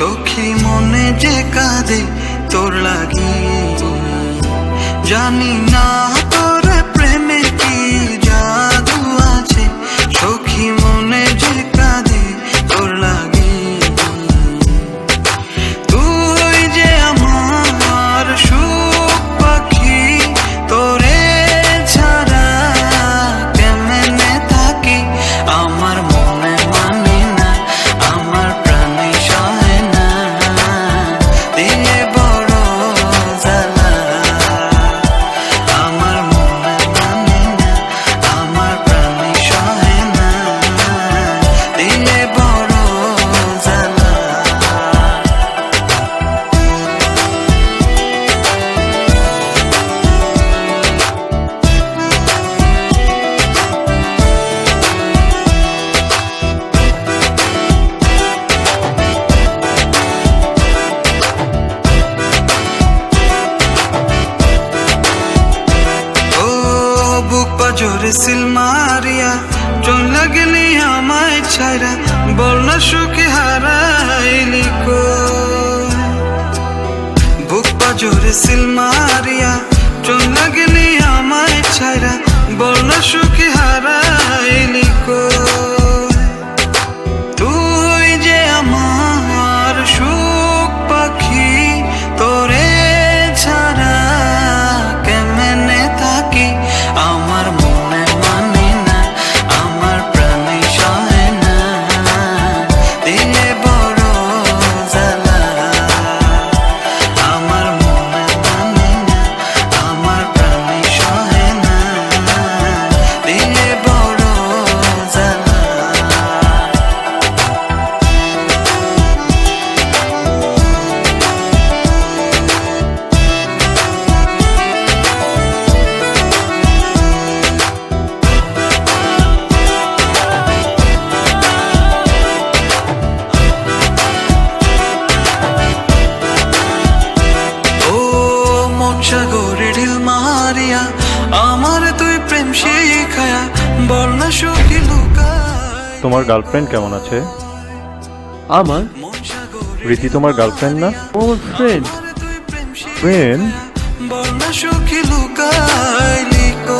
সখী মনে যে কাঁদে তোর লাগি জানি না পাজরে সিল মারিয়া জন লাগলি আমায় ছাইরা বল সুখে হারাইলি কো। বুক পাজরে সিল মারিয়া জন লাগলি আমায় ছাইরা বল সুখে হারাইলি তোমার গার্লফ্রেন্ড কেমন আছে? আমার? রীতি তোমার গার্লফ্রেন্ড না? ও ফ্রেন্ড আমার ফ্রেন্ড বর্ণা সুখী লুকাইলি কো